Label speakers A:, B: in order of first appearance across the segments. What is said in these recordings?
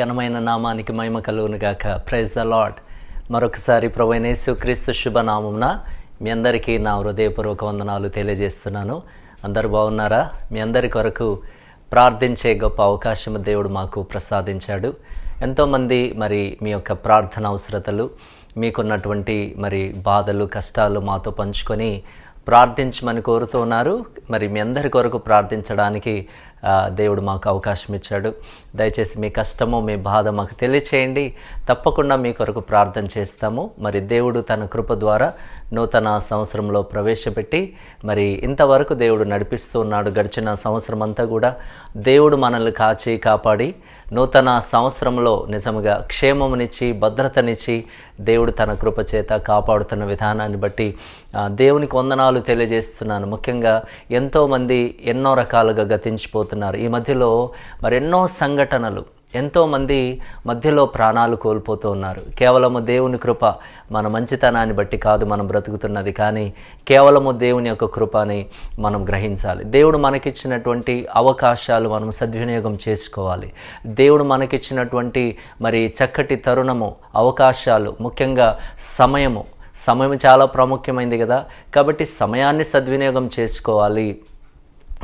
A: ఘనమైన నామానికి మహిమ కలుగునుగాక ప్రైజ్ ద లాడ్ మరొకసారి ప్రవైనేసు క్రీస్తు శుభనామంన మీ అందరికీ నా హృదయపూర్వక వందనాలు తెలియజేస్తున్నాను. అందరు బాగున్నారా? మీ అందరి కొరకు ప్రార్థించే గొప్ప అవకాశం దేవుడు మాకు ప్రసాదించాడు. ఎంతోమంది మరి మీ యొక్క ప్రార్థన అవసరతలు మీకున్నటువంటి మరి బాధలు కష్టాలు మాతో పంచుకొని ప్రార్థించమని కోరుతున్నారు మరి మీ అందరి కొరకు ప్రార్థించడానికి దేవుడు మాకు అవకాశం ఇచ్చాడు. దయచేసి మీ కష్టము మీ బాధ మాకు తెలియచేయండి. తప్పకుండా మీ కొరకు ప్రార్థన చేస్తాము. మరి దేవుడు తన కృప ద్వారా నూతన సంవత్సరంలో ప్రవేశపెట్టి మరి ఇంతవరకు దేవుడు నడిపిస్తూ ఉన్నాడు. గడిచిన సంవత్సరం అంతా కూడా దేవుడు మనల్ని కాచి కాపాడి నూతన సంవత్సరంలో నిజముగా క్షేమమునిచ్చి భద్రతనిచ్చి దేవుడు తన కృప చేత కాపాడుతున్న విధానాన్ని బట్టి దేవునికి వందనాలు తెలియజేస్తున్నాను. ముఖ్యంగా ఎంతోమంది ఎన్నో రకాలుగా గతించిపోతున్నారు. ఈ మధ్యలో మరెన్నో సంఘటనలు ఎంతోమంది మధ్యలో ప్రాణాలు కోల్పోతూ ఉన్నారు. కేవలము దేవుని కృప మన మంచితనాన్ని బట్టి కాదు మనం బ్రతుకుతున్నది. కానీ కేవలము దేవుని యొక్క కృపని మనం గ్రహించాలి. దేవుడు మనకిచ్చినటువంటి అవకాశాలు మనం సద్వినియోగం చేసుకోవాలి. దేవుడు మనకిచ్చినటువంటి మరి చక్కటి తరుణము అవకాశాలు ముఖ్యంగా సమయము. సమయం చాలా ప్రాముఖ్యమైంది కదా. కాబట్టి సమయాన్ని సద్వినియోగం చేసుకోవాలి.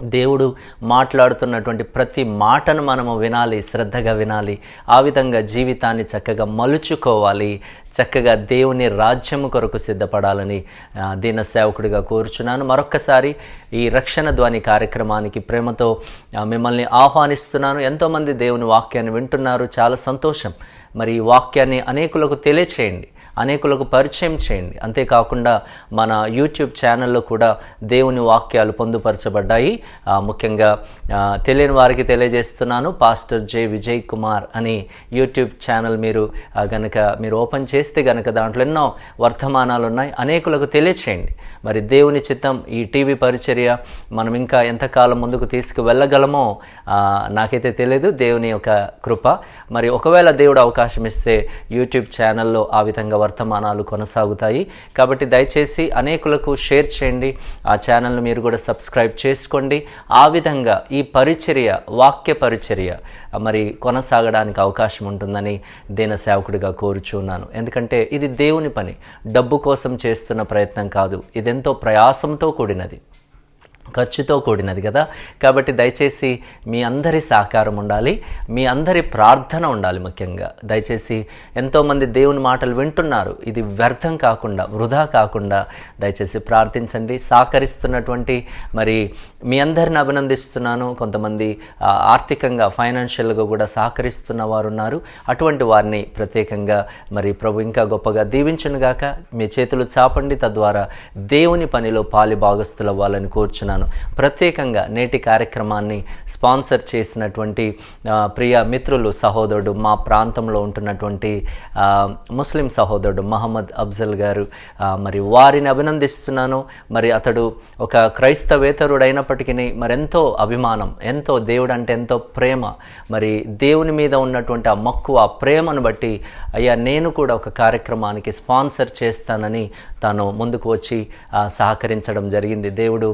A: దేవుడు మాట్లాడుతున్నటువంటి ప్రతి మాటను మనము వినాలి శ్రద్ధగా వినాలి. ఆ విధంగా జీవితాన్ని చక్కగా మలుచుకోవాలి. చక్కగా దేవుని రాజ్యము కొరకు సిద్ధపడాలని దీన సేవకుడిగా కోరుచున్నాను. మరొక్కసారి ఈ రక్షణ ధ్వని కార్యక్రమానికి ప్రేమతో మిమ్మల్ని ఆహ్వానిస్తున్నాను. ఎంతోమంది దేవుని వాక్యాన్ని వింటున్నారు. చాలా సంతోషం. మరి ఈ వాక్యాన్ని అనేకులకు తెలియచేయండి. అనేకులకు పరిచయం చేయండి. అంతేకాకుండా మన యూట్యూబ్ ఛానల్లో కూడా దేవుని వాక్యాలు పొందుపరచబడ్డాయి. ముఖ్యంగా తెలియని వారికి తెలియజేస్తున్నాను. పాస్టర్ జే. విజయ్ కుమార్ అని యూట్యూబ్ ఛానల్ మీరు గనక మీరు ఓపెన్ చేస్తే గనక దాంట్లో ఎన్నో వర్తమానాలు ఉన్నాయి. అనేకులకు తెలియచేయండి. మరి దేవుని చిత్తం ఈ టీవీ పరిచర్య మనం ఇంకా ఎంతకాలం ముందుకు తీసుకువెళ్ళగలమో నాకైతే తెలియదు దేవుని యొక్క కృప. మరి ఒకవేళ దేవుడు అవకాశం ఇస్తే యూట్యూబ్ ఛానల్లో ఆ విధంగా వర్తమానాలు కొనసాగుతాయి. కాబట్టి దయచేసి అనేకులకు షేర్ చేయండి. ఆ ఛానల్ను మీరు కూడా సబ్స్క్రైబ్ చేసుకోండి. ఆ విధంగా ఈ పరిచర్య వాక్య పరిచర్య మరి కొనసాగడానికి అవకాశం ఉంటుందని దీన సేవకుడిగా కోరుచున్నాను ఎందుకంటే ఇది దేవుని పని. డబ్బు కోసం చేస్తున్న ప్రయత్నం కాదు. ఇదెంతో ప్రయాసంతో కూడినది. ఖర్చుతో కూడినది కదా. కాబట్టి దయచేసి మీ అందరి సహకారం ఉండాలి. మీ అందరి ప్రార్థన ఉండాలి ముఖ్యంగా. దయచేసి ఎంతోమంది దేవుని మాటలు వింటున్నారు. ఇది వ్యర్థం కాకుండా వృధా కాకుండా దయచేసి ప్రార్థించండి. సహకరిస్తున్నటువంటి మరి మీ అందరిని అభినందిస్తున్నాను. కొంతమంది ఆర్థికంగా ఫైనాన్షియల్గా కూడా సహకరిస్తున్న వారు ఉన్నారు అటువంటి వారిని ప్రత్యేకంగా మరి ప్రభు ఇంకా గొప్పగా దీవించునుగాక. మీ చేతులు చాపండి. తద్వారా దేవుని పనిలో పాలి భాగస్థులవ్వాలని కోరుచున్నాను. ప్రత్యేకంగా నేటి కార్యక్రమాన్ని స్పాన్సర్ చేసినటువంటి ప్రియ మిత్రులు సహోదరుడు మా ప్రాంతంలో ఉంటున్నటువంటి ముస్లిం సహోదరుడు మహమ్మద్ అఫ్జల్ గారు మరి వారిని అభినందిస్తున్నాను. మరి అతడు ఒక క్రైస్తవేతరుడు అయినప్పటికీ మరెంతో అభిమానం ఎంతో దేవుడు అంటే ఎంతో ప్రేమ. మరి దేవుని మీద ఉన్నటువంటి ఆ మక్కువ ఆ ప్రేమను బట్టి అయ్యా నేను కూడా ఒక కార్యక్రమానికి స్పాన్సర్ చేస్తానని తాను ముందుకు వచ్చి సహకరించడం జరిగింది. దేవుడు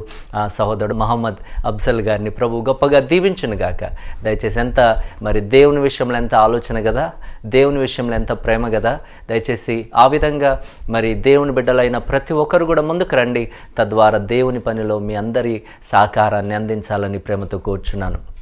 A: సహోదరుడు మహమ్మద్ అబ్సల్ గారిని ప్రభు గొప్పగా దీవించును గాక. దయచేసి ఎంత మరి దేవుని విషయంలో ఎంత ఆలోచన కదా దేవుని విషయంలో ఎంత ప్రేమ కదా దయచేసి ఆ విధంగా మరి దేవుని బిడ్డలైన ప్రతి ఒక్కరు కూడా ముందుకు రండి. తద్వారా దేవుని పనిలో మీ అందరి సహకారాన్ని అందించాలని ప్రేమతో కూర్చున్నాను.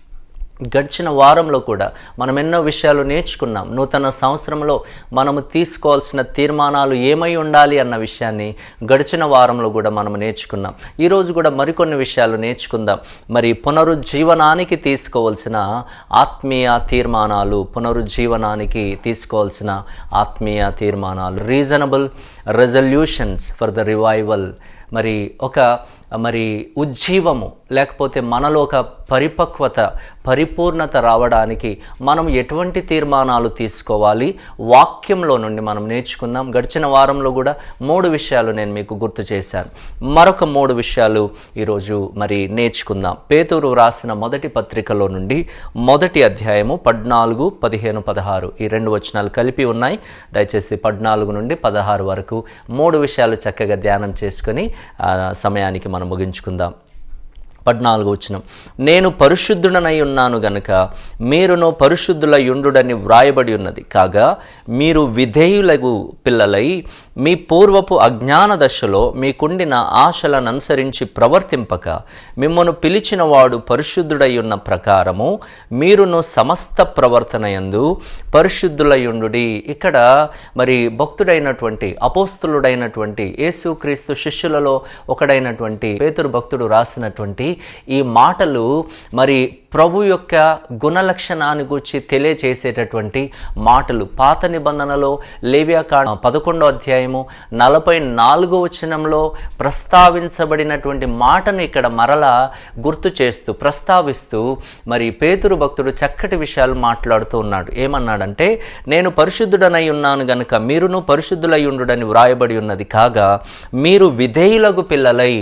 A: గడిచిన వారంలో కూడా మనం ఎన్నో విషయాలు నేర్చుకున్నాం. నూతన సంవత్సరంలో మనము తీసుకోవాల్సిన తీర్మానాలు ఏమై ఉండాలి అన్న విషయాన్ని గడిచిన వారంలో కూడా మనం నేర్చుకున్నాం. ఈరోజు కూడా మరికొన్ని విషయాలు నేర్చుకుందాం. మరి పునరుజ్జీవనానికి తీసుకోవాల్సిన ఆత్మీయ తీర్మానాలు పునరుజ్జీవనానికి తీసుకోవాల్సిన ఆత్మీయ తీర్మానాలు reasonable resolutions for the revival మరి ఒక మరి ఉజ్జీవము లేకపోతే మనలో ఒక పరిపక్వత పరిపూర్ణత రావడానికి మనం ఎటువంటి తీర్మానాలు తీసుకోవాలి? వాక్యంలో నుండి మనం నేర్చుకుందాం. గడిచిన వారంలో కూడా మూడు విషయాలు నేను మీకు గుర్తు చేశాను. మరొక మూడు విషయాలు ఈరోజు మరి నేర్చుకుందాం. పేతూరు రాసిన మొదటి పత్రికలో నుండి మొదటి అధ్యాయము పద్నాలుగు పదిహేను పదహారు ఈ రెండు వచనాలు కలిపి ఉన్నాయి. దయచేసి పద్నాలుగు నుండి పదహారు వరకు మూడు విషయాలు చక్కగా ధ్యానం చేసుకొని సమయానికి మనం ముగించుకుందాం. పద్నాలుగు వచ్చిన నేను పరిశుద్ధుడనై ఉన్నాను గనుక మీరును పరిశుద్ధుల యుండుడని వ్రాయబడి ఉన్నది. కాగా మీరు విధేయులకు పిల్లలై మీ పూర్వపు అజ్ఞాన దశలో మీకుండిన ఆశలను అనుసరించి ప్రవర్తింపక మిమ్మను పిలిచిన వాడు పరిశుద్ధుడై ఉన్న ప్రకారము మీరును సమస్త ప్రవర్తనయందు పరిశుద్ధులయుండు ఇక్కడ మరి భక్తుడైనటువంటి అపోస్తులుడైనటువంటి యేసుక్రీస్తు శిష్యులలో ఒకడైనటువంటి పేతురు భక్తుడు రాసినటువంటి ఈ మాటలు మరి ప్రభు యొక్క గుణలక్షణాన్ని గురించి తెలియచేసేటటువంటి మాటలు. పాత నిబంధనలో లేవ్యాకాండ పదకొండో అధ్యాయము నలభై నాలుగో వచనంలో ప్రస్తావించబడినటువంటి మాటను ఇక్కడ మరలా గుర్తు చేస్తూ ప్రస్తావిస్తూ మరి పేతురు భక్తుడు చక్కటి విషయాలు మాట్లాడుతూ ఉన్నాడు. ఏమన్నాడంటే నేను పరిశుద్ధుడనై ఉన్నాను గనుక మీరును పరిశుద్ధులై ఉండుడని వ్రాయబడి ఉన్నది కాగా మీరు విధేయులకు పిల్లలై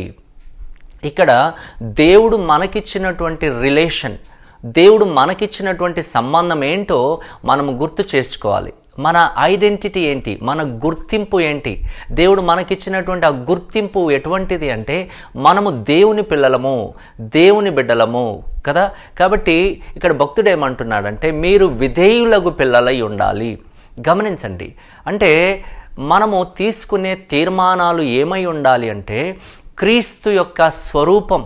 A: ఇక్కడ దేవుడు మనకిచ్చినటువంటి రిలేషన్ దేవుడు మనకిచ్చినటువంటి సంబంధం ఏంటో మనం గుర్తు చేసుకోవాలి. మన ఐడెంటిటీ ఏంటి? మన గుర్తింపు ఏంటి? దేవుడు మనకిచ్చినటువంటి ఆ గుర్తింపు ఎటువంటిది అంటే మనము దేవుని పిల్లలము దేవుని బిడ్డలము కదా? కాబట్టి ఇక్కడ భక్తుడు ఏమంటున్నాడంటే మీరు విధేయులకు పిల్లలై ఉండాలి. గమనించండి. అంటే మనము తీసుకునే తీర్మానాలు ఏమై ఉండాలి అంటే క్రీస్తు యొక్క స్వరూపం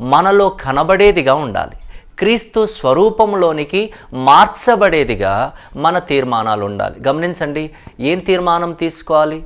A: మనలో కనబడేదిగా ఉండాలి. క్రీస్తు స్వరూపంలోనికి మార్చబడేదిగా మన తీర్మానాలు ఉండాలి. గమనించండి ఏం తీర్మానం తీసుకోవాలి?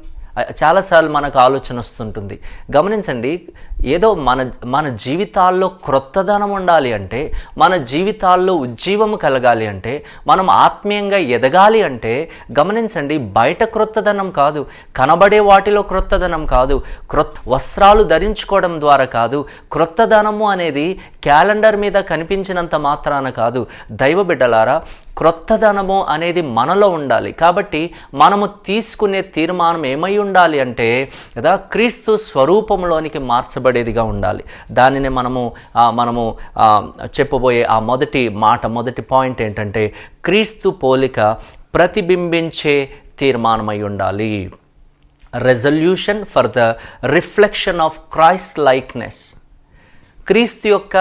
A: చాలాసార్లు మనకు ఆలోచన వస్తుంటుంది. గమనించండి ఏదో మన మన జీవితాల్లో క్రొత్తదనం ఉండాలి అంటే మన జీవితాల్లో ఉజ్జీవము కలగాలి అంటే మనం ఆత్మీయంగా ఎదగాలి అంటే గమనించండి బయట క్రొత్తదనం కాదు కనబడే వాటిలో క్రొత్తదనం కాదు క్రొత్త వస్త్రాలు ధరించుకోవడం ద్వారా కాదు క్రొత్తదనము అనేది క్యాలెండర్ మీద కనిపించినంత మాత్రాన కాదు. దైవ బిడ్డలారా క్రొత్తదనము అనేది మనలో ఉండాలి. కాబట్టి మనము తీసుకునే తీర్మానం ఏమై ఉండాలి అంటే కదా క్రీస్తు స్వరూపంలోనికి మార్చబడేదిగా ఉండాలి. దానిని మనము మనము చెప్పబోయే ఆ మొదటి మాట మొదటి పాయింట్ ఏంటంటే క్రీస్తు పోలిక ప్రతిబింబించే తీర్మానమై ఉండాలి. Resolution for the reflection of Christ likeness క్రీస్తు యొక్క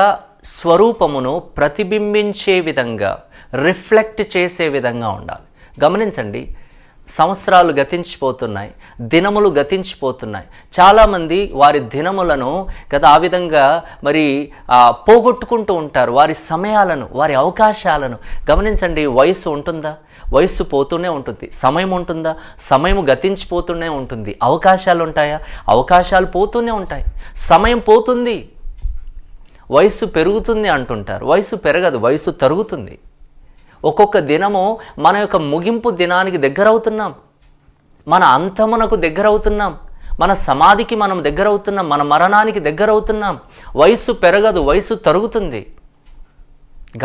A: స్వరూపమును ప్రతిబింబించే విధంగా రిఫ్లెక్ట్ చేసే విధంగా ఉండాలి. గమనించండి సంవత్సరాలు గతించిపోతున్నాయి దినములు గతించిపోతున్నాయి. చాలామంది వారి దినములను కదా ఆ విధంగా మరి పోగొట్టుకుంటూ ఉంటారు. వారి సమయాలను వారి అవకాశాలను. గమనించండి వయసు ఉంటుందా? వయస్సు పోతూనే ఉంటుంది. సమయం ఉంటుందా? సమయం గతించిపోతూనే ఉంటుంది. అవకాశాలు ఉంటాయా? అవకాశాలు పోతూనే ఉంటాయి. సమయం పోతుంది. వయసు పెరుగుతుంది అంటుంటారు. వయసు పెరగదు. వయసు తరుగుతుంది. ఒక్కొక్క దినము మన యొక్క ముగింపు దినానికి దగ్గరవుతున్నాం. మన అంతమునకు దగ్గరవుతున్నాం. మన సమాధికి మనం దగ్గరవుతున్నాం. మన మరణానికి దగ్గరవుతున్నాం. వయసు పెరగదు వయసు తరుగుతుంది.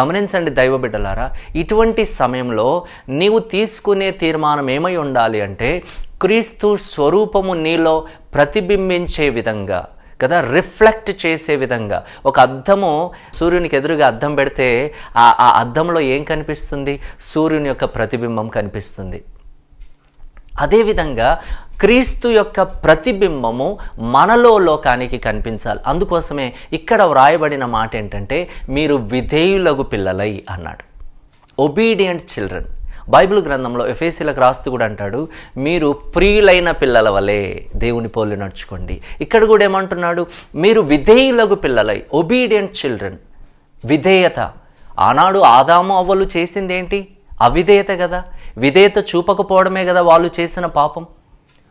A: గమనించండి దైవ బిడ్డలారా ఇటువంటి సమయంలో నీవు తీసుకునే తీర్మానం ఏమై ఉండాలి అంటే క్రీస్తు స్వరూపము నీలో ప్రతిబింబించే విధంగా కదా రిఫ్లెక్ట్ చేసే విధంగా. ఒక అద్దము సూర్యునికి ఎదురుగా అద్దం పెడితే ఆ ఆ అద్దంలో ఏం కనిపిస్తుంది? సూర్యుని యొక్క ప్రతిబింబం కనిపిస్తుంది. అదేవిధంగా క్రీస్తు యొక్క ప్రతిబింబము మనలో లోకానికి కనిపించాలి. అందుకోసమే ఇక్కడ వ్రాయబడిన మాట ఏంటంటే మీరు విధేయులగు పిల్లలై అన్నాడు. ఒబీడియంట్ చిల్డ్రన్ బైబిల్ గ్రంథంలో ఎఫేసీలకు రాస్తూ కూడా అంటాడు మీరు ప్రియులైన పిల్లల వలె దేవుని పోలి నడుచుకోండి. ఇక్కడ కూడా ఏమంటున్నాడు మీరు విధేయులకు పిల్లలై ఒబీడియంట్ చిల్డ్రన్ విధేయత. ఆనాడు ఆదాము అవ్వలు చేసింది ఏంటి? అవిధేయత కదా. విధేయత చూపకపోవడమే కదా వాళ్ళు చేసిన పాపం.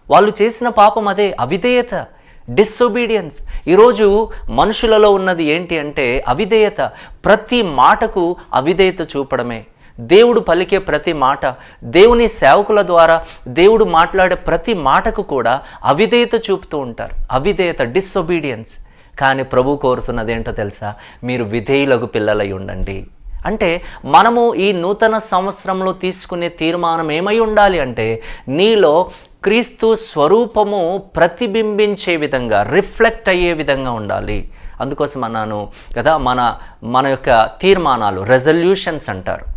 A: వాళ్ళు చేసిన పాపం అదే అవిధేయత. డిస్ఒబీడియన్స్ ఈరోజు మనుషులలో ఉన్నది ఏంటి అంటే అవిధేయత. ప్రతి మాటకు అవిధేయత చూపడమే. దేవుడు పలికే ప్రతి మాట దేవుని సేవకుల ద్వారా దేవుడు మాట్లాడే ప్రతి మాటకు కూడా అవిధేయత చూపుతూ ఉంటారు. అవిధేయత డిస్ఒబీడియన్స్ కానీ ప్రభు కోరుతున్నది ఏంటో తెలుసా? మీరు విధేయులకు పిల్లలై ఉండండి. అంటే మనము ఈ నూతన సంవత్సరంలో తీసుకునే తీర్మానం ఏమై ఉండాలి అంటే నీలో క్రీస్తు స్వరూపము ప్రతిబింబించే విధంగా రిఫ్లెక్ట్ అయ్యే విధంగా ఉండాలి. అందుకోసం అన్నాను కదా మన మన యొక్క తీర్మానాలు రెజల్యూషన్స్ అంటారు.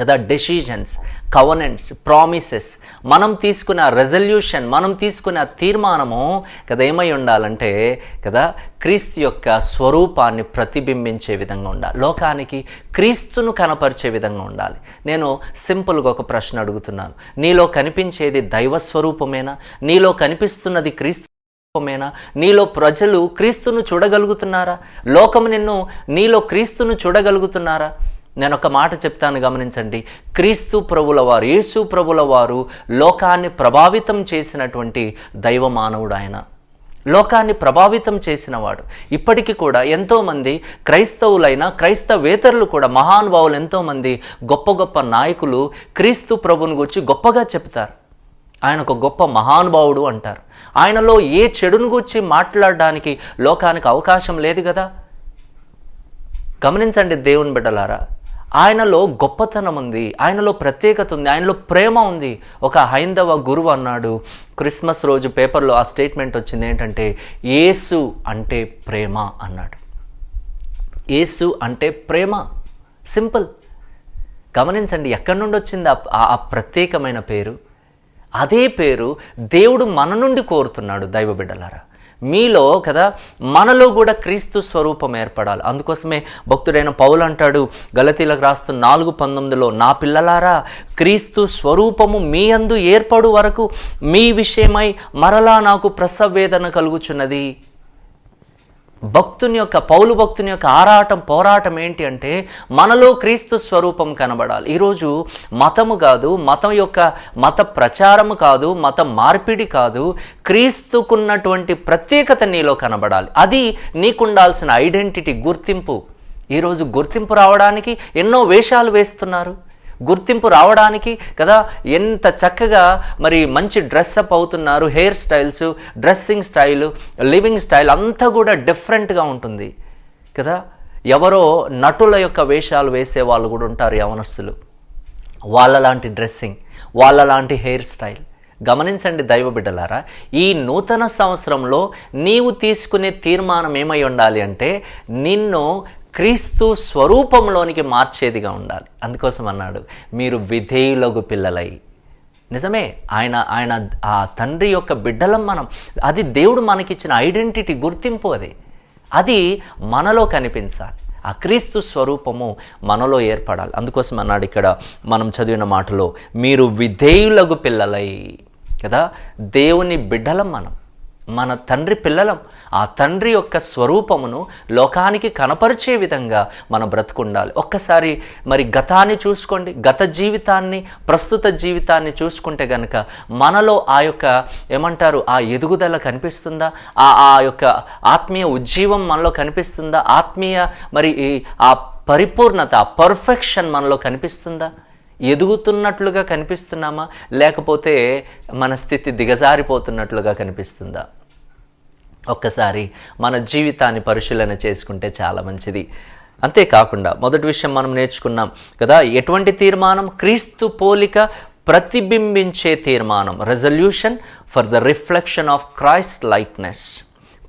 A: కదా డెసిషన్స్ కవనెంట్స్ ప్రామిసెస్ మనం తీసుకున్న రెజల్యూషన్ మనం తీసుకున్న తీర్మానము కదా ఏమై ఉండాలంటే కదా క్రీస్తు యొక్క స్వరూపాన్ని ప్రతిబింబించే విధంగా ఉండాలి. లోకానికి క్రీస్తును కనపరిచే విధంగా ఉండాలి. నేను సింపుల్గా ఒక ప్రశ్న అడుగుతున్నాను. నీలో కనిపించేది దైవ స్వరూపమేనా? నీలో కనిపిస్తున్నది క్రీస్తు రూపమేనా నీలో ప్రజలు క్రీస్తును చూడగలుగుతున్నారా? లోకము నిన్ను నీలో క్రీస్తును చూడగలుగుతున్నారా? నేను ఒక మాట చెప్తాను గమనించండి. క్రీస్తు ప్రభుల వారు యేసు ప్రభుల వారు లోకాన్ని ప్రభావితం చేసినటువంటి దైవ మానవుడు ఆయన. లోకాన్ని ప్రభావితం చేసినవాడు. ఇప్పటికీ కూడా ఎంతోమంది క్రైస్తవులైన క్రైస్తవేతరులు కూడా మహానుభావులు ఎంతోమంది గొప్ప గొప్ప నాయకులు క్రీస్తు ప్రభుని గురించి గొప్పగా చెప్తారు. ఆయన ఒక గొప్ప మహానుభావుడు అంటారు. ఆయనలో ఏ చెడును గురించి మాట్లాడడానికి లోకానికి అవకాశం లేదు కదా? గమనించండి దేవుని బిడ్డలారా ఆయనలో గొప్పతనం ఉంది ఆయనలో ప్రత్యేకత ఉంది ఆయనలో ప్రేమ ఉంది. ఒక హైందవ గురువు అన్నాడు. క్రిస్మస్ రోజు పేపర్లో ఆ స్టేట్మెంట్ వచ్చింది ఏంటంటే యేసు అంటే ప్రేమ అన్నాడు. యేసు అంటే ప్రేమ. సింపుల్. గమనించండి ఎక్కడి నుండి వచ్చింది ఆ- ఆ ప్రత్యేకమైన పేరు? అదే పేరు దేవుడు మన నుండి కోరుతున్నాడు దైవ బిడ్డలారా. మీలో కదా మనలో కూడా క్రీస్తు స్వరూపం ఏర్పడాలి. అందుకోసమే భక్తుడైన పౌలు అంటాడు గలతీలకు రాస్తూ నాలుగు పంతొమ్మిదిలో నా పిల్లలారా క్రీస్తు స్వరూపము మీ అందు ఏర్పడు వరకు మీ విషయమై మరలా నాకు ప్రసవేదన కలుగుచున్నది. భక్తుని యొక్క పౌలు భక్తుని యొక్క ఆరాటం పోరాటం ఏంటి అంటే మనలో క్రీస్తు స్వరూపం కనబడాలి. ఈరోజు మతము కాదు మతం యొక్క మత ప్రచారము కాదు మత మార్పిడి కాదు క్రీస్తుకున్నటువంటి ప్రత్యేకత నీలో కనబడాలి. అది నీకుండాల్సిన ఐడెంటిటీ గుర్తింపు. ఈరోజు గుర్తింపు రావడానికి ఎన్నో వేషాలు వేస్తున్నారు. గుర్తింపు రావడానికి కదా ఎంత చక్కగా మరి మంచి డ్రెస్అప్ అవుతున్నారు hairstyles dressing style living style అంతా కూడా డిఫరెంట్గా ఉంటుంది. కదా ఎవరో నటుల యొక్క వేషాలు వేసే వాళ్ళు కూడా ఉంటారు యవనస్తులు వాళ్ళలాంటి డ్రెస్సింగ్ వాళ్ళలాంటి హెయిర్ స్టైల్ గమనించండి దైవ బిడ్డలారా ఈ నూతన సంవత్సరంలో నీవు తీసుకునే తీర్మానం ఏమై ఉండాలి అంటే నిన్ను క్రీస్తు స్వరూపంలోనికి మార్చేదిగా ఉండాలి. అందుకోసం అన్నాడు మీరు విధేయులకు పిల్లలై. నిజమే ఆయన ఆయన ఆ తండ్రి యొక్క బిడ్డలం మనం. అది దేవుడు మనకిచ్చిన ఐడెంటిటీ గుర్తింపు అది. అది మనలో కనిపించాలి. ఆ క్రీస్తు స్వరూపము మనలో ఏర్పడాలి. అందుకోసం అన్నాడు ఇక్కడ మనం చదివిన మాటలో మీరు విధేయులకు పిల్లలై. కదా? దేవుని బిడ్డలం మనం. మన తండ్రి పిల్లలం. ఆ తండ్రి యొక్క స్వరూపమును లోకానికి కనపరిచే విధంగా మన బ్రతుకుండాలి. ఒక్కసారి మరి గతాన్ని చూసుకోండి. గత జీవితాన్ని ప్రస్తుత జీవితాన్ని చూసుకుంటే గనక మనలో ఆ యొక్క ఏమంటారు ఆ ఎదుగుదల కనిపిస్తుందా? ఆ ఆ యొక్క ఆత్మీయ ఉజ్జీవం మనలో కనిపిస్తుందా? ఆత్మీయ మరి ఈ ఆ పరిపూర్ణత పర్ఫెక్షన్ మనలో కనిపిస్తుందా? ఎదుగుతున్నట్లుగా కనిపిస్తున్నామా? లేకపోతే మన స్థితి దిగజారిపోతున్నట్లుగా కనిపిస్తుందా? ఒక్కసారి మన జీవితాన్ని పరిశీలన చేసుకుంటే చాలా మంచిది. అంతేకాకుండా మొదటి విషయం మనం నేర్చుకున్నాం కదా ఎటువంటి తీర్మానం? క్రీస్తు పోలిక ప్రతిబింబించే తీర్మానం. Resolution for the reflection of Christ likeness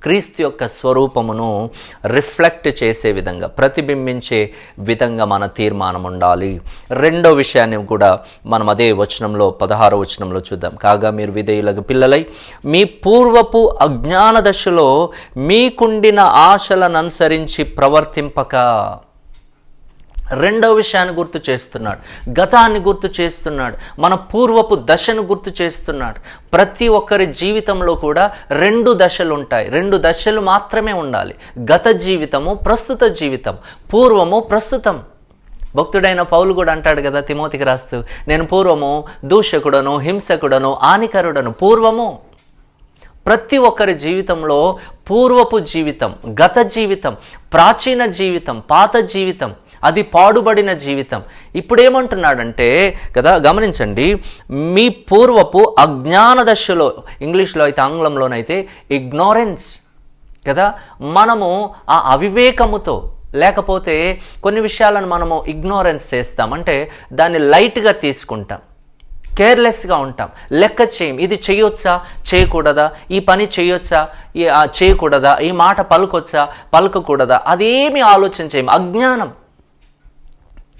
A: క్రీస్తు యొక్క స్వరూపమును రిఫ్లెక్ట్ చేసే విధంగా ప్రతిబింబించే విధంగా మన తీర్మానం ఉండాలి. రెండో విషయాన్ని కూడా మనం అదే వచనంలో పదహారో వచనంలో చూద్దాం. కాగా మీరు విధేయులకు పిల్లలై మీ పూర్వపు అజ్ఞాన దశలో మీకుండిన ఆశలను అనుసరించి ప్రవర్తింపక. రెండవ విషయాన్ని గుర్తు చేస్తున్నాడు. గతాన్ని గుర్తు చేస్తున్నాడు. మన పూర్వపు దశను గుర్తు చేస్తున్నాడు. ప్రతి ఒక్కరి జీవితంలో కూడా రెండు దశలు ఉంటాయి రెండు దశలు మాత్రమే ఉండాలి. గత జీవితము ప్రస్తుత జీవితం. పూర్వము ప్రస్తుతం. భక్తుడైన పౌలు కూడా అంటాడు కదా తిమోతికి రాస్తూ నేను పూర్వము దూషకుడను హింసకుడను ఆనికరుడను పూర్వము. ప్రతి ఒక్కరి జీవితంలో పూర్వపు జీవితం గత జీవితం ప్రాచీన జీవితం పాత జీవితం అది పాడుబడిన జీవితం. ఇప్పుడేమంటున్నాడంటే కదా గమనించండి మీ పూర్వపు అజ్ఞాన దశలో ఇంగ్లీష్లో అయితే ఆంగ్లంలోనైతే ఇగ్నోరెన్స్ కదా మనము ఆ అవివేకముతో లేకపోతే కొన్ని విషయాలను మనము ఇగ్నోరెన్స్ చేస్తాం. అంటే దాన్ని లైట్గా తీసుకుంటాం. కేర్లెస్గా ఉంటాం. లెక్క చేయం. ఇది చేయొచ్చా? చేయకూడదా? ఈ పని చేయొచ్చా? ఈ చేయకూడదా? ఈ మాట పలుకొచ్చా? పలకకూడదా? అదేమి ఆలోచన చేయం. అజ్ఞానం.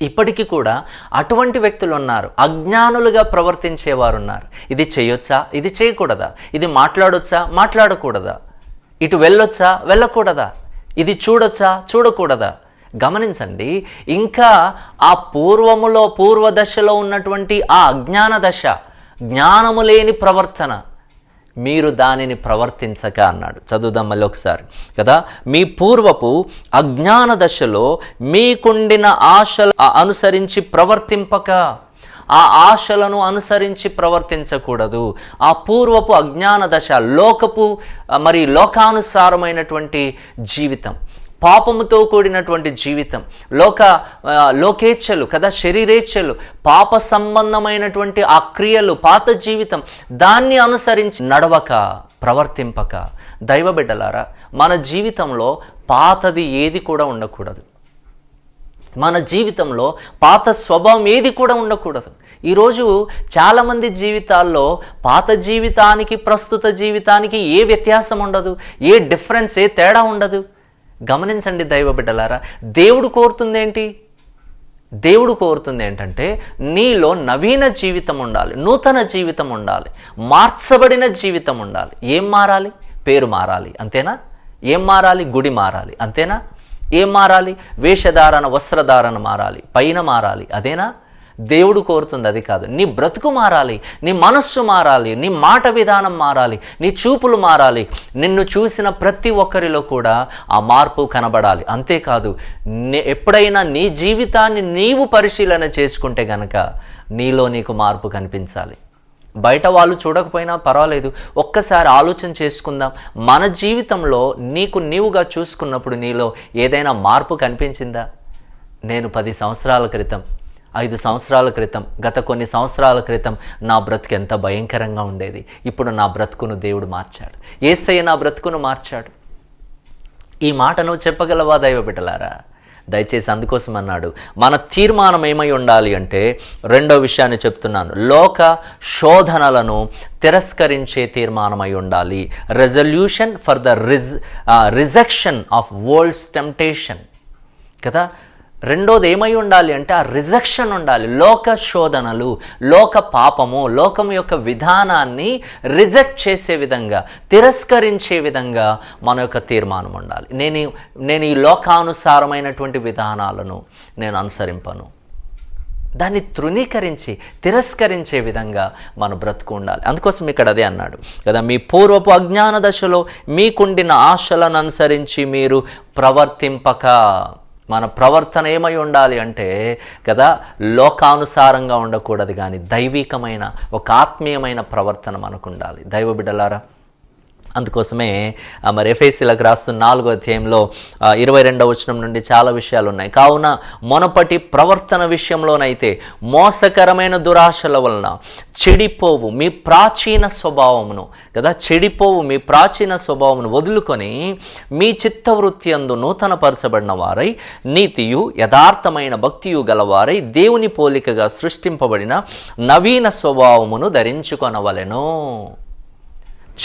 A: ఇప్పటికీ కూడా అటువంటి వ్యక్తులు ఉన్నారు. అజ్ఞానులుగా ప్రవర్తించేవారు ఉన్నారు ఇది చేయొచ్చా? ఇది చేయకూడదా? ఇది మాట్లాడొచ్చా? మాట్లాడకూడదా? ఇటు వెళ్ళొచ్చా? వెళ్ళకూడదా? ఇది చూడొచ్చా? చూడకూడదా? గమనించండి ఇంకా ఆ పూర్వములో పూర్వ దశలో ఉన్నటువంటి ఆ అజ్ఞాన దశ జ్ఞానము లేని ప్రవర్తన మీరు దానిని ప్రవర్తించక అన్నాడు. చదువుదాం మళ్ళీ ఒకసారి. కదా? మీ పూర్వపు అజ్ఞాన దశలో మీకుండిన ఆశలు అనుసరించి ప్రవర్తింపక. ఆ ఆశలను అనుసరించి ప్రవర్తించకూడదు. ఆ పూర్వపు అజ్ఞాన దశ లోకపు మరి లోకానుసారమైనటువంటి జీవితం. పాపముతో కూడినటువంటి జీవితం. లోక లోకేచ్ఛలు కదా శరీరేచ్ఛలు పాప సంబంధమైనటువంటి ఆ క్రియలు పాత జీవితం దాన్ని అనుసరించి నడవక ప్రవర్తింపక. దైవ బిడ్డలారా మన జీవితంలో పాతది ఏది కూడా ఉండకూడదు. మన జీవితంలో పాత స్వభావం ఏది కూడా ఉండకూడదు. ఈరోజు చాలామంది జీవితాల్లో పాత జీవితానికి ప్రస్తుత జీవితానికి ఏ వ్యత్యాసం ఉండదు ఏ డిఫరెన్స్ ఏ తేడా ఉండదు. గమనించండి దైవ బిడ్డలారా దేవుడు కోరుతుంది ఏంటి దేవుడు కోరుతుంది ఏంటంటే నీలో నవీన జీవితం ఉండాలి నూతన జీవితం ఉండాలి మార్చబడిన జీవితం ఉండాలి. ఏం మారాలి? పేరు మారాలి అంతేనా? ఏం మారాలి? గుడి మారాలి అంతేనా? ఏం మారాలి? వేషధారణ వస్త్రధారణ మారాలి పైన మారాలి అదేనా? దేవుడు కోరుతుంది అది కాదు. నీ బ్రతుకు మారాలి నీ మనస్సు మారాలి నీ మాట విధానం మారాలి నీ చూపులు మారాలి. నిన్ను చూసిన ప్రతి ఒక్కరిలో కూడా ఆ మార్పు కనబడాలి. అంతేకాదు ఎప్పుడైనా నీ జీవితాన్ని నీవు పరిశీలన చేసుకుంటే గనక నీలో నీకు మార్పు కనిపించాలి. బయట వాళ్ళు చూడకపోయినా పర్వాలేదు. ఒక్కసారి ఆలోచన చేసుకుందాం. మన జీవితంలో నీకు నీవుగా చూసుకున్నప్పుడు నీలో ఏదైనా మార్పు కనిపించిందా? నేను పది సంవత్సరాల క్రితం ఐదు సంవత్సరాల క్రితం గత కొన్ని సంవత్సరాల క్రితం నా బ్రతుకు ఎంత భయంకరంగా ఉండేది. ఇప్పుడు నా బ్రతుకును దేవుడు మార్చాడు. ఏసయ్య నా బ్రతుకును మార్చాడు. ఈ మాటను చెప్పగలవా దైవ బిడ్డలారా దయచేసి అందుకోసం అన్నాడు మన తీర్మానం ఏమై ఉండాలి అంటే రెండో విషయాన్ని చెప్తున్నాను. లోక శోధనలను తిరస్కరించే తీర్మానమై ఉండాలి. Resolution for the re rejection of world's temptation కదా? రెండోది ఏమై ఉండాలి అంటే ఆ రిజెక్షన్ ఉండాలి. లోక శోధనలు లోక పాపము లోకం యొక్క విధానాన్ని రిజెక్ట్ చేసే విధంగా తిరస్కరించే విధంగా మన యొక్క తీర్మానం ఉండాలి. నేను నేను ఈ లోకానుసారమైనటువంటి విధానాలను నేను అనుసరింపను. దాన్ని తృణీకరించి తిరస్కరించే విధంగా మన బ్రతుకు ఉండాలి. అందుకోసం ఇక్కడ అదే అన్నాడు కదా మీ పూర్వపు అజ్ఞాన దశలో మీకుండిన ఆశలను అనుసరించి మీరు ప్రవర్తింపక. మన ప్రవర్తన ఏమై ఉండాలి అంటే కదా లోకానుసారంగా ఉండకూడదు కానీ దైవికమైన ఒక ఆత్మీయమైన ప్రవర్తన మనకు ఉండాలి. దైవ బిడ్డలారా అందుకోసమే మరి ఎఫ్ఐసీలకు రాస్తున్న నాలుగో అధ్యాయంలో ఇరవై రెండవ వచనం నుండి చాలా విషయాలు ఉన్నాయి కావున మొనపటి ప్రవర్తన విషయంలోనైతే మోసకరమైన దురాశల వలన చెడిపోవు మీ ప్రాచీన స్వభావమును కదా? చెడిపోవు మీ ప్రాచీన స్వభావమును వదులుకొని మీ చిత్తవృత్తి అందు నూతనపరచబడిన వారై నీతియు యథార్థమైన భక్తియు గలవారై దేవుని పోలికగా సృష్టింపబడిన నవీన స్వభావమును ధరించుకొనవలెను.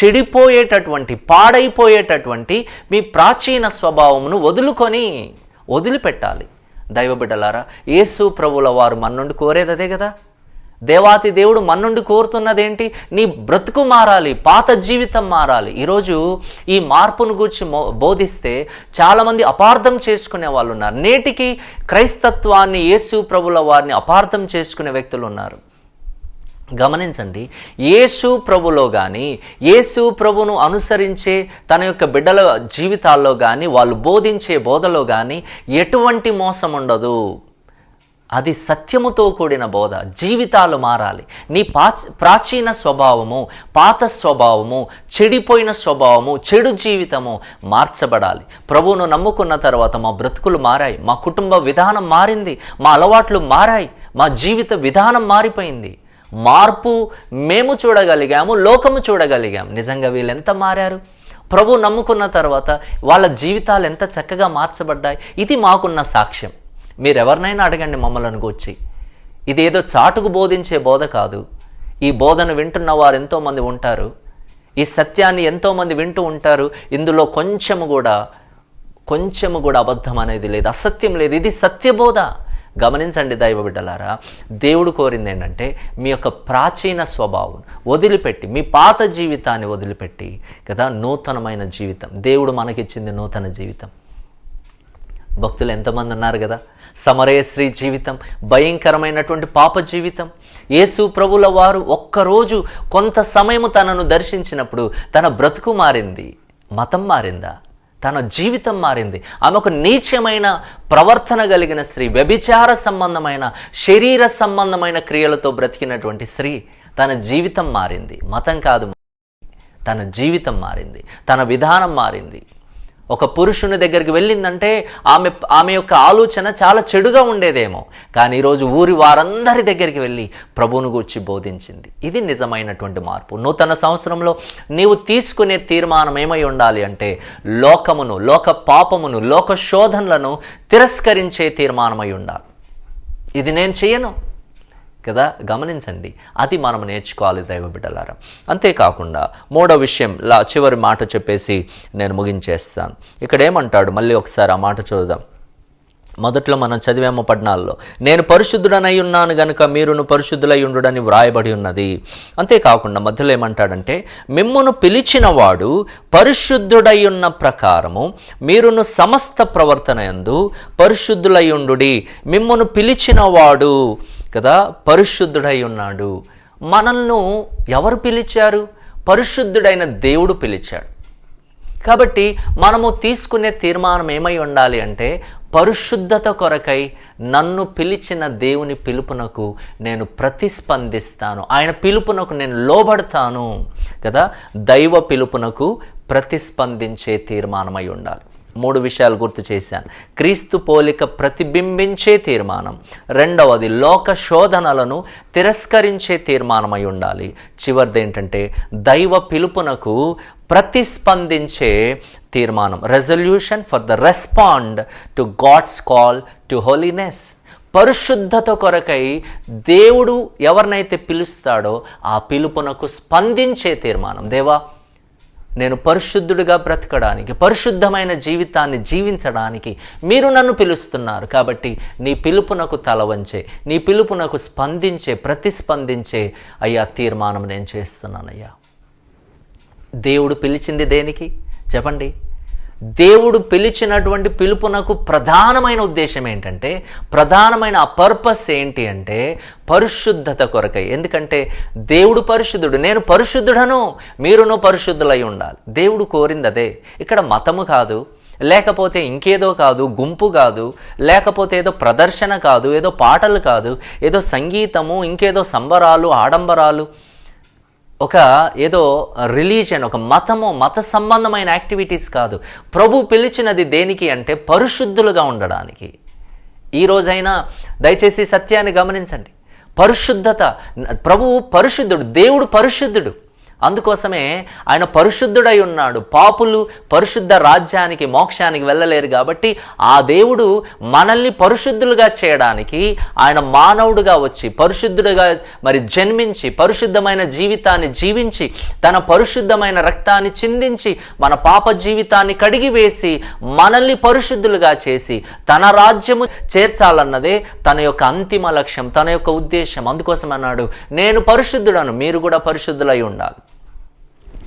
A: చెడిపోయేటటువంటి పాడైపోయేటటువంటి మీ ప్రాచీన స్వభావమును వదులుకొని వదిలిపెట్టాలి. దైవబిడ్డలారా యేసు ప్రభుల వారు మన్నుండి కోరేది అదే కదా? దేవాతి దేవుడు మన్నుండి కోరుతున్నదేంటి? నీ బ్రతుకు మారాలి పాత జీవితం మారాలి. ఈరోజు ఈ మార్పును గురించి బోధిస్తే చాలామంది అపార్థం చేసుకునే వాళ్ళు ఉన్నారు నేటికి క్రైస్తత్వాన్ని యేసు ప్రభుల వారిని అపార్థం చేసుకునే వ్యక్తులు ఉన్నారు. గమనించండి యేసు ప్రభులో కానీ యేసు ప్రభును అనుసరించే తన యొక్క బిడ్డల జీవితాల్లో కానీ వాళ్ళు బోధించే బోధలో కానీ ఎటువంటి మోసం ఉండదు. అది సత్యముతో కూడిన బోధ. జీవితాలు మారాలి. నీ ప్రాచీన స్వభావము పాత స్వభావము చెడిపోయిన స్వభావము చెడు జీవితము మార్చబడాలి. ప్రభువును నమ్ముకున్న తర్వాత మా బ్రతుకులు మారాయి. మా కుటుంబ విధానం మారింది. మా అలవాట్లు మారాయి. మా జీవిత విధానం మారిపోయింది. మార్పు మేము చూడగలిగాము లోకము చూడగలిగాం నిజంగా వీళ్ళు ఎంత మారారు? ప్రభు నమ్ముకున్న తర్వాత వాళ్ళ జీవితాలు ఎంత చక్కగా మార్చబడ్డాయి? ఇది మాకున్న సాక్ష్యం. మీరు ఎవరినైనా అడగండి మమ్మల్ని గూర్చి ఇదేదో చాటుకు బోధించే బోధ కాదు. ఈ బోధను వింటున్న వారు ఎంతోమంది ఉంటారు. ఈ సత్యాన్ని ఎంతోమంది వింటూ ఉంటారు. ఇందులో కొంచెము కూడా కొంచెము కూడా అబద్ధం అనేది లేదు. అసత్యం లేదు. ఇది సత్యబోధ. గమనించండి దైవ బిడ్డలారా దేవుడు కోరింది ఏంటంటే మీ యొక్క ప్రాచీన స్వభావం వదిలిపెట్టి మీ పాత జీవితాన్ని వదిలిపెట్టి కదా నూతనమైన జీవితం. దేవుడు మనకిచ్చింది నూతన జీవితం. భక్తులు ఎంతమంది ఉన్నారు కదా? సమరయశ్రీ జీవితం భయంకరమైనటువంటి పాప జీవితం. యేసు ప్రభుల వారు ఒక్కరోజు కొంత సమయము తనను దర్శించినప్పుడు తన బ్రతుకు మారింది మతం మారిందా? తన జీవితం మారింది. ఆమె ఒక నీచమైన ప్రవర్తన కలిగిన స్త్రీ వ్యభిచార సంబంధమైన శరీర సంబంధమైన క్రియలతో బ్రతికినటువంటి స్త్రీ తన జీవితం మారింది. మతం కాదు తన జీవితం మారింది. తన విధానం మారింది. ఒక పురుషుని దగ్గరికి వెళ్ళిందంటే ఆమె ఆమె యొక్క ఆలోచన చాలా చెడుగా ఉండేదేమో. కానీ ఈరోజు ఊరి వారందరి దగ్గరికి వెళ్ళి ప్రభువును గూర్చి బోధించింది. ఇది నిజమైనటువంటి మార్పు. నూతన సంవత్సరంలో నీవు తీసుకునే తీర్మానం ఏమై ఉండాలి అంటే లోకమును లోక పాపమును లోక శోధనలను తిరస్కరించే తీర్మానమై ఉండాలి. ఇది నేను చేయను కదా? గమనించండి. అది మనం నేర్చుకోవాలి దైవ బిడ్డలారా. అంతేకాకుండా మూడో విషయం లా చివరి మాట చెప్పేసి నేను ముగించేస్తాను. ఇక్కడ ఏమంటాడు మళ్ళీ ఒకసారి ఆ మాట చూద్దాం. మొదట్లో మనం చదివేమో పడ్నాల్లో నేను పరిశుద్ధుడనై ఉన్నాను గనుక మీరును పరిశుద్ధులై ఉండుడని వ్రాయబడి ఉన్నది. అంతేకాకుండా మధ్యలో ఏమంటాడంటే మిమ్మును పిలిచినవాడు పరిశుద్ధుడై ఉన్న ప్రకారము మీరును సమస్త ప్రవర్తన యందు పరిశుద్ధులై ఉండుడి. మిమ్మును పిలిచినవాడు కదా పరిశుద్ధుడై ఉన్నాడు మనల్ని ఎవరు పిలిచారు? పరిశుద్ధుడైన దేవుడు పిలిచాడు. కాబట్టి మనము తీసుకునే తీర్మానం ఏమై ఉండాలి అంటే పరిశుద్ధత కొరకై నన్ను పిలిచిన దేవుని పిలుపునకు నేను ప్రతిస్పందిస్తాను. ఆయన పిలుపునకు నేను లోబడతాను. కదా దైవ పిలుపునకు ప్రతిస్పందించే తీర్మానమై ఉండాలి. మూడు విషయాలు గుర్తు చేశాను. క్రీస్తు పోలిక ప్రతిబింబించే తీర్మానం. రెండవది లోక శోధనలను తిరస్కరించే తీర్మానమై ఉండాలి. చివరిది ఏంటంటే దైవ పిలుపునకు ప్రతిస్పందించే తీర్మానం. Resolution for the respond to God's call to holiness పరిశుద్ధత కొరకై దేవుడు ఎవరినైతే పిలుస్తాడో ఆ పిలుపునకు స్పందించే తీర్మానం. దేవా నేను పరిశుద్ధుడిగా బ్రతకడానికి పరిశుద్ధమైన జీవితాన్ని జీవించడానికి మీరు నన్ను పిలుస్తున్నారు. కాబట్టి నీ పిలుపునకు తల వంచే నీ పిలుపునకు స్పందించే ప్రతిస్పందించే అయ్యా తీర్మానం నేను చేస్తున్నానయ్యా. దేవుడు పిలిచింది దేనికి? చెప్పండి. దేవుడు పిలిచినటువంటి పిలుపునకు ప్రధానమైన ఉద్దేశం ఏంటంటే ప్రధానమైన ఆ పర్పస్ ఏంటి అంటే పరిశుద్ధత కొరకై. ఎందుకంటే దేవుడు పరిశుద్ధుడు. నేను పరిశుద్ధుడను మీరును పరిశుద్ధులై ఉండాలి. దేవుడు కోరింది అదే. ఇక్కడ మతము కాదు లేకపోతే ఇంకేదో కాదు గుంపు కాదు లేకపోతే ఏదో ప్రదర్శన కాదు ఏదో పాటలు కాదు ఏదో సంగీతము ఇంకేదో సంబరాలు ఆడంబరాలు ఒక ఏదో రిలీజన్ ఒక మతము మత సంబంధమైన యాక్టివిటీస్ కాదు. ప్రభు పిలిచినది దేనికి అంటే పరిశుద్ధులుగా ఉండడానికి. ఈ రోజైనా దయచేసి సత్యాన్ని గమనించండి. పరిశుద్ధత ప్రభువు పరిశుద్ధుడు దేవుడు పరిశుద్ధుడు. అందుకోసమే ఆయన పరిశుద్ధుడై ఉన్నాడు. పాపులు పరిశుద్ధ రాజ్యానికి మోక్షానికి వెళ్ళలేరు కాబట్టి ఆ దేవుడు మనల్ని పరిశుద్ధులుగా చేయడానికి ఆయన మానవుడుగా వచ్చి పరిశుద్ధుడుగా మరి జన్మించి పరిశుద్ధమైన జీవితాన్ని జీవించి తన పరిశుద్ధమైన రక్తాన్ని చిందించి మన పాప జీవితాన్ని కడిగివేసి మనల్ని పరిశుద్ధులుగా చేసి తన రాజ్యము చేర్చాలన్నదే తన యొక్క అంతిమ లక్ష్యం తన యొక్క ఉద్దేశం. అందుకోసం అన్నాడు నేను పరిశుద్ధుడను మీరు కూడా పరిశుద్ధులై ఉండాలి.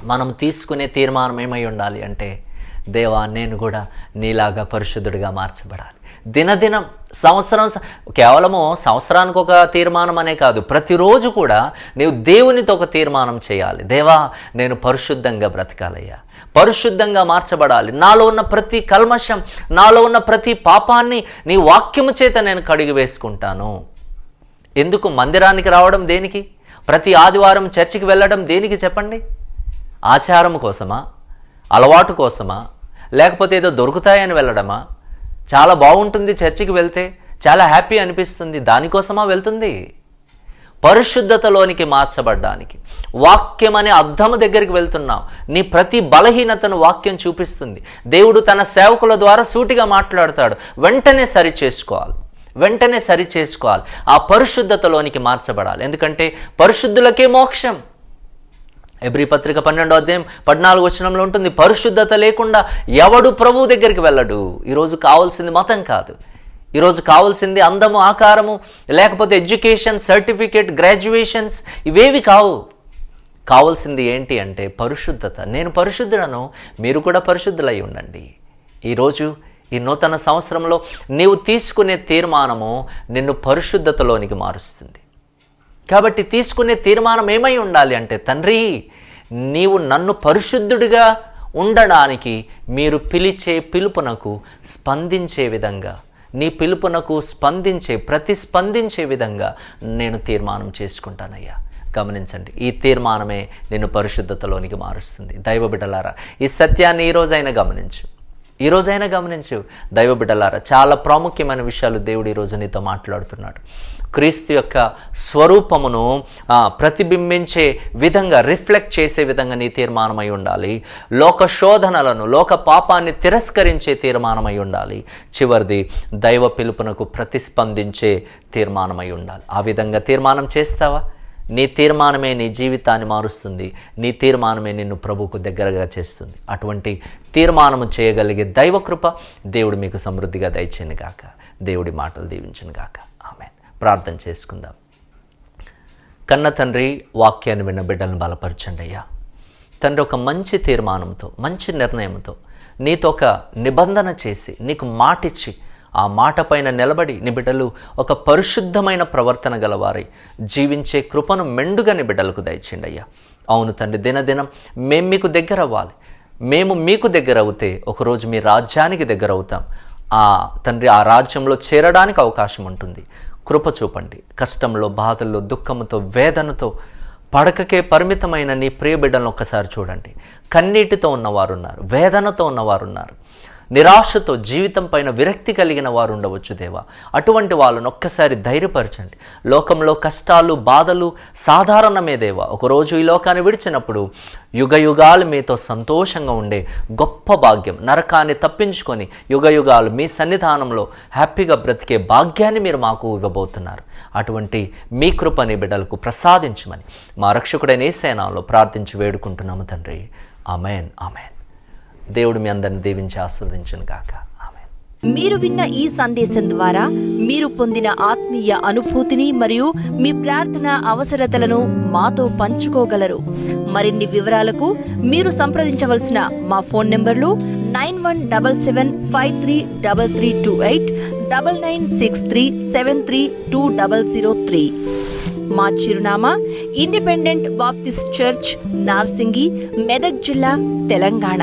A: మనం తీసుకునే తీర్మానం ఏమై ఉండాలి అంటే దేవా నేను కూడా నీలాగా పరిశుద్ధుడిగా మార్చబడాలి. దినదినం సంవత్సరం కేవలము సంవత్సరానికి ఒక తీర్మానం అనే కాదు ప్రతిరోజు కూడా నీవు దేవునితో ఒక తీర్మానం చేయాలి. దేవా నేను పరిశుద్ధంగా బ్రతకాలయ్యా. పరిశుద్ధంగా మార్చబడాలి. నాలో ఉన్న ప్రతి కల్మషం నాలో ఉన్న ప్రతి పాపాన్ని నీ వాక్యము చేత నేను కడిగి వేసుకుంటాను. ఎందుకు మందిరానికి రావడం దేనికి? ప్రతి ఆదివారం చర్చికి వెళ్ళడం దేనికి చెప్పండి? ఆచారం కోసమా? అలవాటు కోసమా? లేకపోతే ఏదో దొరుకుతాయని వెళ్ళడమా? చాలా బాగుంటుంది చర్చికి వెళ్తే చాలా హ్యాపీ అనిపిస్తుంది దానికోసమా వెళ్తుంది? పరిశుద్ధతలోనికి మార్చబడ్డానికి వాక్యం అనే అర్థము దగ్గరికి వెళ్తున్నావు నీ ప్రతి బలహీనతను వాక్యం చూపిస్తుంది. దేవుడు తన సేవకుల ద్వారా సూటిగా మాట్లాడతాడు. వెంటనే సరి చేసుకోవాలి వెంటనే సరి చేసుకోవాలి ఆ పరిశుద్ధతలోనికి మార్చబడాలి. ఎందుకంటే పరిశుద్ధులకే మోక్షం. ఎబ్రి పత్రిక పన్నెండో అధ్యాయం పద్నాలుగు వచనంలో ఉంటుంది పరిశుద్ధత లేకుండా ఎవడు ప్రభువు దగ్గరికి వెళ్ళడు. ఈరోజు కావాల్సింది మతం కాదు. ఈరోజు కావాల్సింది అందము ఆకారము లేకపోతే ఎడ్యుకేషన్ సర్టిఫికేట్ గ్రాడ్యుయేషన్స్ ఇవేవి కావు. కావాల్సింది ఏంటి అంటే పరిశుద్ధత. నేను పరిశుద్ధుడను మీరు కూడా పరిశుద్ధులై ఉండండి. ఈరోజు ఈ నూతన సంవత్సరంలో నీవు తీసుకునే తీర్మానము నిన్ను పరిశుద్ధతలోనికి మారుస్తుంది. కాబట్టి తీసుకునే తీర్మానం ఏమై ఉండాలి అంటే తండ్రి నీవు నన్ను పరిశుద్ధుడిగా ఉండడానికి మీరు పిలిచే పిలుపునకు స్పందించే విధంగా నీ పిలుపునకు స్పందించే ప్రతిస్పందించే విధంగా నేను తీర్మానం చేసుకుంటానయ్యా. గమనించండి ఈ తీర్మానమే నిన్ను పరిశుద్ధతలోనికి మారుస్తుంది. దైవ బిడ్డలారా ఈ సత్యాన్ని ఈ గమనించు. ఈ రోజైనా గమనించు దైవ బిడ్డలారా చాలా ప్రాముఖ్యమైన విషయాలు దేవుడు ఈరోజు నీతో మాట్లాడుతున్నాడు. క్రీస్తు యొక్క స్వరూపమును ప్రతిబింబించే విధంగా రిఫ్లెక్ట్ చేసే విధంగా నీ తీర్మానమై ఉండాలి. లోక శోధనలను లోక పాపాన్ని తిరస్కరించే తీర్మానమై ఉండాలి. చివరిది దైవ పిలుపునకు ప్రతిస్పందించే తీర్మానమై ఉండాలి. ఆ విధంగా తీర్మానం చేస్తావా? నీ తీర్మానమే నీ జీవితాన్ని మారుస్తుంది. నీ తీర్మానమే నిన్ను ప్రభువుకు దగ్గరగా చేస్తుంది. అటువంటి తీర్మానము చేయగలిగే దైవకృప దేవుడు మీకు సమృద్ధిగా దయచేను గాక. దేవుడి మాటలు దీవించను గాక. ఆమె ప్రార్థన చేసుకుందాం. కన్న తండ్రి వాక్యాన్ని విన్న బిడ్డలను బలపరచండి అయ్యా. తండ్రి ఒక మంచి తీర్మానంతో మంచి నిర్ణయంతో నీతో ఒక నిబంధన చేసి నీకు మాటిచ్చి ఆ మాట పైన నిలబడి నీ బిడ్డలు ఒక పరిశుద్ధమైన ప్రవర్తన గలవారై జీవించే కృపను మెండుగా నీ బిడ్డలకు దయచేయండి అయ్యా అవును తండ్రి దినదినం మేము మీకు దగ్గర అవ్వాలి మేము మీకు దగ్గర అవుతే ఒకరోజు మీ రాజ్యానికి దగ్గర అవుతాం ఆ తండ్రి ఆ రాజ్యంలో చేరడానికి అవకాశం ఉంటుంది. కృప చూపండి. కష్టంలో బాధల్లో దుఃఖంతో వేదనతో పడకకే పరిమితమైన నీ ప్రియ బిడ్డలను ఒక్కసారి చూడండి. కన్నీటితో ఉన్నవారు ఉన్నారు వేదనతో ఉన్నవారు ఉన్నారు నిరాశతో జీవితం పైన విరక్తి కలిగిన వారు ఉండవచ్చు దేవా. అటువంటి వాళ్ళను ఒక్కసారి ధైర్యపరచండి. లోకంలో కష్టాలు బాధలు సాధారణమే దేవా. ఒకరోజు ఈ లోకాన్ని విడిచినప్పుడు యుగ యుగాలు మీతో సంతోషంగా ఉండే గొప్ప భాగ్యం. నరకాన్ని తప్పించుకొని యుగ యుగాలు మీ సన్నిధానంలో హ్యాపీగా బ్రతికే భాగ్యాన్ని మీరు మాకు ఇవ్వబోతున్నారు. అటువంటి మీ కృపని బిడ్డలకు ప్రసాదించమని మా రక్షకుడైన సేనాలో ప్రార్థించి వేడుకుంటున్నాము తండ్రి. అమెన్ అమెన్ దేవుడు మీ అందరిని దీవించి ఆస్వాదించను గాక.
B: మీరు విన్న ఈ సందేశం ద్వారా మీరు పొందిన ఆత్మీయ అనుభూతిని మరియు మీ ప్రార్థన అవసరతలను మాతో పంచుకోగలరు. మరిన్ని వివరాలకు మీరు సంప్రదించవలసిన మా ఫోన్ నెంబర్లు nine one double seven five three double three two eight double nine six three seven three two double zero three. మా చిరునామా independent Baptist church Narsingi Medak జిల్లా తెలంగాణ.